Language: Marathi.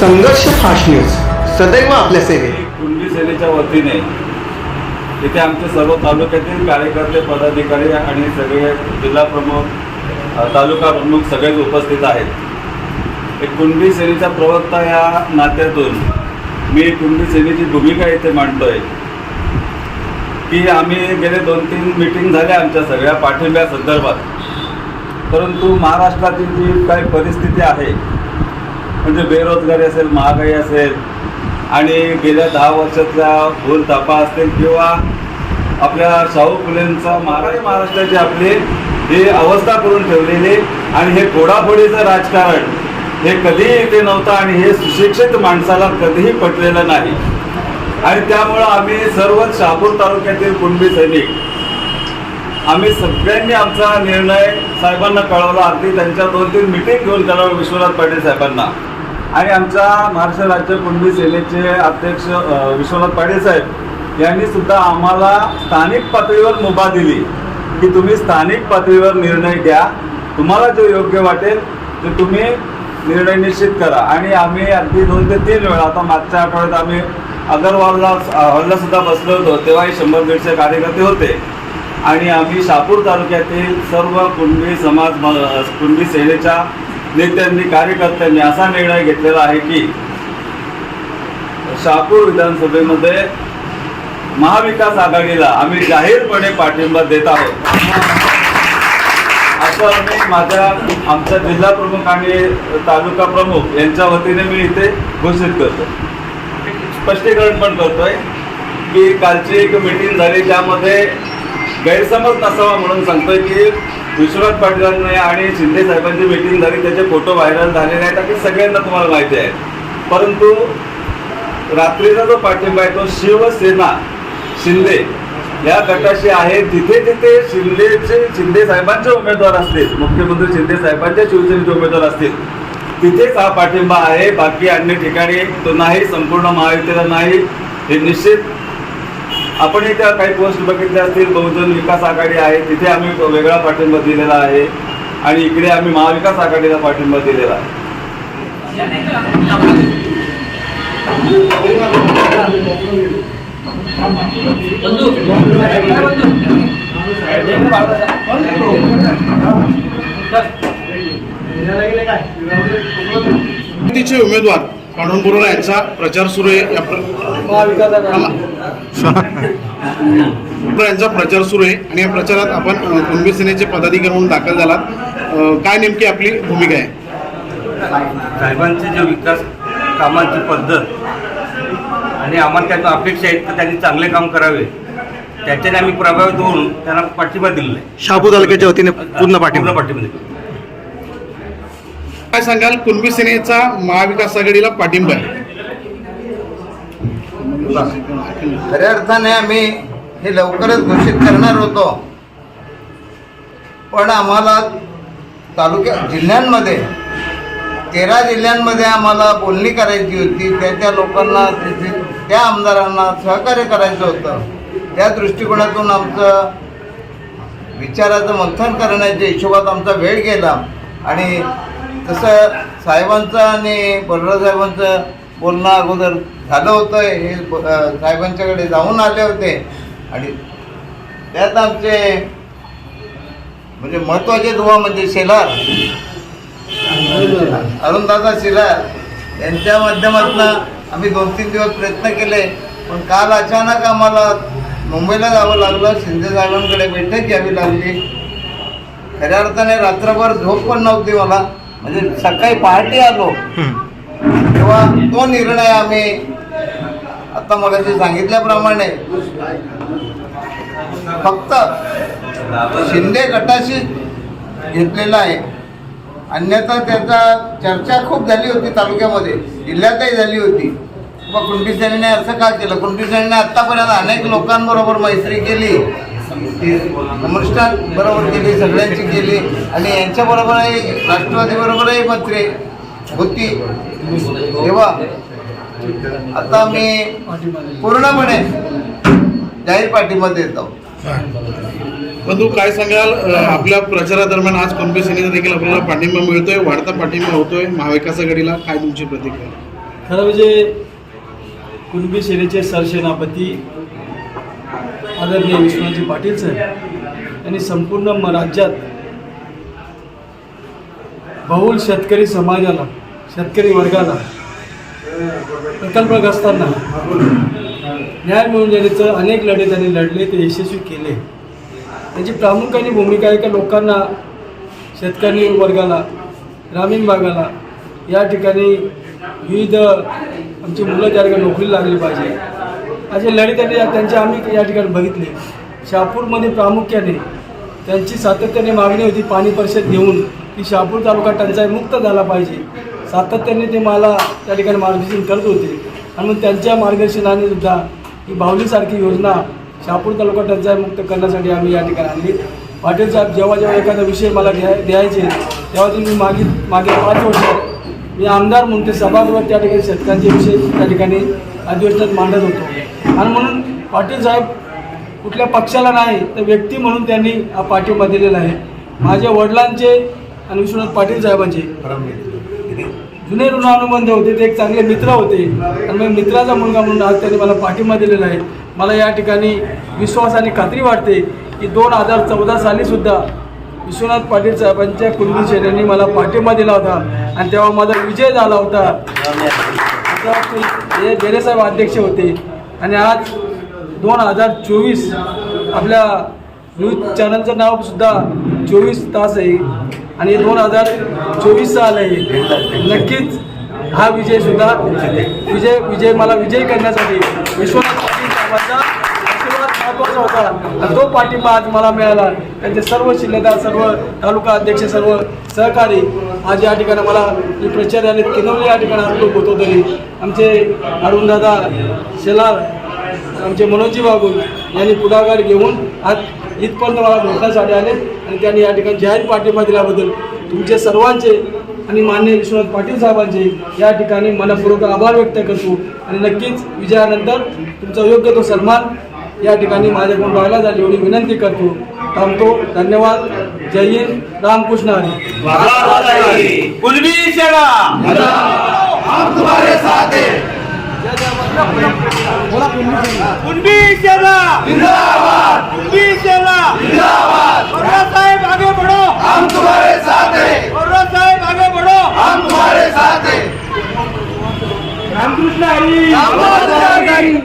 संघर्ष फास्ट न्यूज सदैव आपल्या सेवेत. कुणबी सेनेच्या वतीने इथे आमचे सर्व तालुक्यातील कार्यकर्ते पदाधिकारी आणि सगळे जिल्हा प्रमुख अ, तालुका प्रमुख सगळेच उपस्थित आहेत. एक कुणबी सेनेचा प्रवक्ता या नात्यातून मी कुणबी सेनेची भूमिका इथे मांडतोय की आम्ही गेले दोन तीन मिटिंग झाल्या आमच्या सगळ्या पाठिंब्या संदर्भात. परंतु महाराष्ट्रातील जी काही परिस्थिती आहे म्हणजे बेरोजगारी असेल महागाई असेल आणि गेल्या दहा वर्षातल्या भूल तापा असतील किंवा आपल्या शाहू फुलेंचा महाराणी महाराष्ट्राची आपली ही अवस्था करून ठेवलेली आणि हे घोडाफोडीचं राजकारण हे कधीही इथे नव्हतं आणि हे सुशिक्षित माणसाला कधीही पटलेलं नाही. आणि त्यामुळं आम्ही सर्व शहापूर तालुक्यातील कुणबी सैनिक आम्ही सगळ्यांनी आमचा निर्णय साहेबांना कळवला. अगदी त्यांच्या दोन तीन मिटिंग घेऊन कळवलं विश्वनाथ पाटील साहेबांना. आणि आमच्या महाराष्ट्र राज्य कुणबी सेनेचे अध्यक्ष विश्वनाथ पाडे साहेब यांनी सुद्धा आम्हाला स्थानिक पातळीवर मुभा दिली की तुम्ही स्थानिक पातळीवर निर्णय घ्या तुम्हाला जो योग्य वाटेल ते तुम्ही निर्णय निश्चित करा. आणि आम्ही अगदी दोन ते तीन वेळा आता मागच्या आठवड्यात आम्ही अगरवालला हॉलला सुद्धा बसलो होतो. तेव्हाही शंभर दीडशे कार्यकर्ते होते. आणि आम्ही शापूर तालुक्यातील सर्व कुणबी समाज कुणबी सेनेच्या नेत्यांनी कार्यकर्त्यांनी असा निर्णय घेतलेला आहे की शहापूर विधानसभेमध्ये महाविकास आघाडीला आम्ही जाहीरपणे पाठिंबा देत आहोत. असं आम्ही माझ्या आमच्या जिल्हा प्रमुख आणि तालुका प्रमुख यांच्या वतीने मी इथे घोषित करतो. स्पष्टीकरण पण करतोय की कालची एक मिटिंग झाली त्यामध्ये गैरसमज नसावा म्हणून सांगतोय की विश्वनाथ पाटलांनी आणि शिंदे साहेबांची मिटिंग झाली त्याचे फोटो व्हायरल झालेले आहेत आणि सगळ्यांना तुम्हाला माहिती आहे. परंतु रात्रीचा जो पाठिंबा आहे तो शिवसेना शिंदे या गटाशी आहे. जिथे जिथे शिंदेचे शिंदे साहेबांचे उमेदवार असतील मुख्यमंत्री शिंदे साहेबांच्या शिवसेनेचे उमेदवार असतील तिथेच हा पाठिंबा आहे. बाकी अन्य ठिकाणी तो नाही संपूर्ण महायुतीला नाही. हे निश्चित आपण त्या काही पोस्ट बघितल्या असतील बहुजन विकास आघाडी आहे तिथे आम्ही वेगळा पाठिंबा दिलेला आहे. आणि इकडे आम्ही महाविकास आघाडीला पाठिंबा दिलेला आहे. तिचे उमेदवार पांडुरंग बोरोला यांचा प्रचार सुरू आहे. या प्र- यांचा प्रचार सुरू आहे आणि या प्रचारात आपण कुणबी सेनेचे पदाधिकारी म्हणून दाखल झालात. काय नेमकी आपली भूमिका आहे? साहेबांचे जे विकास कामांची पद्धत आणि आम्हाला त्यातून अपेक्षा आहेत की त्यांनी चांगले काम करावे त्याच्याने आम्ही प्रभावित होऊन त्यांना पाठिंबा दिलेला आहे. शहापूर तालुक्याच्या वतीने पूर्ण पाठिंबा. पाठिंबा आहे. काय सांगाल? कुणबी सेनेचा महाविकास आघाडीला पाठिंबा आहे. खऱ्या अर्थाने आम्ही हे लवकरच घोषित करणार होतो. पण आम्हाला तालुक्या जिल्ह्यांमध्ये तेरा जिल्ह्यांमध्ये आम्हाला बोलणी करायची होती. त्या त्या लोकांना तिथे त्या आमदारांना सहकार्य करायचं होतं. त्या दृष्टिकोनातून आमचं विचाराचं मंथन करण्याच्या हिशोबात आमचा वेळ गेला. आणि तसं साहेबांचं आणि बलराज साहेबांचं बोलणं अगोदर झालं होतं. हे साहेबांच्याकडे जाऊन आले होते. आणि त्यात आमचे म्हणजे महत्त्वाचे दुवा म्हणजे शेलार अरुणदादा शेलार यांच्या माध्यमातून आम्ही दोन तीन दिवस प्रयत्न केले. पण काल अचानक आम्हाला मुंबईला जावं लागलं. शिंदे साहेबांकडे बैठक घ्यावी लागली. खऱ्या अर्थाने रात्रभर झोप पण नव्हती मला. म्हणजे सकाळी पहाटे आलो. तेव्हा तो निर्णय आम्ही आता मगाशी सांगितल्याप्रमाणे फक्त शिंदे गटाशी घेतलेला आहे. अन्यथा त्याचा चर्चा खूप झाली होती तालुक्यामध्ये जिल्ह्यातही झाली होती. मग कुंटी सेनेने असं का केलं? कुंटी सेनेने आत्तापर्यंत अनेक लोकांबरोबर मैत्री केली. ती बरोबर केली सगळ्यांची केली. आणि यांच्याबरोबरही राष्ट्रवादीबरोबरही मैत्री. होती तेव्हा आता मी पूर्णपणे जाहीर पाठिंबा देत आहोत बंधू काय सांगाल आपल्या प्रचारादरम्यान आज कुणबी सेनेचा देखील आपल्याला पाठिंबा मिळतोय वाढता पाठिंबा होतोय महाविकास आघाडीला काय तुमची प्रतिक्रिया? खरं म्हणजे कुणबी सेनेचे सरसेनापती आदरणीय विश्वनाथजी पाटील साहेब यांनी संपूर्ण म- राज्यात बहुल शेतकरी समाजाला शेतकरी वर्गाला प्रकल्पग्रस्तांना न्याय मिळवून देण्याचं अनेक लढे त्यांनी लढले ते यशस्वी केले. त्यांची प्रामुख्याने भूमिका आहे का लोकांना शेतकरी वर्गाला ग्रामीण भागाला या ठिकाणी विविध आमची मुलं त्या ठिकाणी नोकरी लागली पाहिजे. असे लढे त्यांनी त्यांचे आम्ही या ठिकाणी बघितले. शहापूरमध्ये प्रामुख्याने त्यांची सातत्याने मागणी होती पाणी परिषद घेऊन की शहापूर तालुका टंचाई मुक्त झाला पाहिजे. सातत्याने ते मला त्या ठिकाणी मार्गदर्शन करत होते. आणि मग त्यांच्या मार्गदर्शनाने सुद्धा ही बाहुलीसारखी योजना शहापूर तालुका टंचाई मुक्त करण्यासाठी आम्ही या ठिकाणी आणली. पाटील साहेब जेव्हा जेव्हा एखादा विषय मला घ्या द्यायचे तेव्हा ते मी मागे मागे पाच वर्ष मी आमदार म्हणून ते सभागृहात त्या ठिकाणी शेतकऱ्यांचे विषय त्या ठिकाणी अधिवेशनात मांडत होतो. आणि म्हणून पाटील साहेब कुठल्या पक्षाला नाही तर व्यक्ती म्हणून त्यांनी हा पाठिंबा दिलेला आहे. माझ्या वडिलांचे आणि विश्वनाथ पाटील साहेबांचे. जुने ऋणानुबंध होते ते एक चांगले मित्र होते. आणि मग मित्राचा मुलगा म्हणून आज त्यांनी मला पाठिंबा दिलेला आहे. मला या ठिकाणी विश्वास आणि खात्री वाटते की दोन हजार चौदा सालीसुद्धा विश्वनाथ पाटील साहेबांच्या कुलबी सेनेने मला पाठिंबा दिला होता. आणि तेव्हा माझा विजय झाला होता. आता हे बेरेसाहेब अध्यक्ष होते. आणि आज दोन हजार चोवीस आपल्या न्यूज चॅनलचं नावसुद्धा चोवीस तास आहे. आणि दोन हजार चोवीस साल आहे नक्कीच हा विजय सुद्धा विजय विजय मला विजय करण्यासाठी विश्वनाथ पाटील साहेबांचा आशीर्वाद महत्त्वाचा होता. आणि तो पाठिंबा आज मला मिळाला. त्यांचे सर्व शिल्लेदार सर्व तालुका अध्यक्ष सर्व सहकारी आज या ठिकाणी मला मी प्रचार आले किनवले या ठिकाणी आलो होतो तरी आमचे अरुणदादा शेलार आमचे मनोजी बाबू यांनी पुढाकार घेऊन आज इथपर्यंत मला भेटण्यासाठी आले. आणि त्यांनी या ठिकाणी जाहीर पाठिंबा दिल्याबद्दल तुमचे सर्वांचे आणि मान्य विश्वनाथ पाटील साहेबांचे या ठिकाणी मनपूर्वक आभार व्यक्त करतो. आणि नक्कीच विजयानंतर तुमचा योग्य तो सन्मान या ठिकाणी माझ्याकडून व्हायला झाली एवढी विनंती करतो. थांबतो. धन्यवाद. जय हिंद. रामकृष्ण हरी. सेना कुणबी सेना कुणबी सेना वर्रा साहेब आगे बढ़ो। हम तुम्हारे साथ हैं। वर्रा साहेब आगे बढ़ो। हम तुम्हारे साथ हैं। रामकृष्ण हरी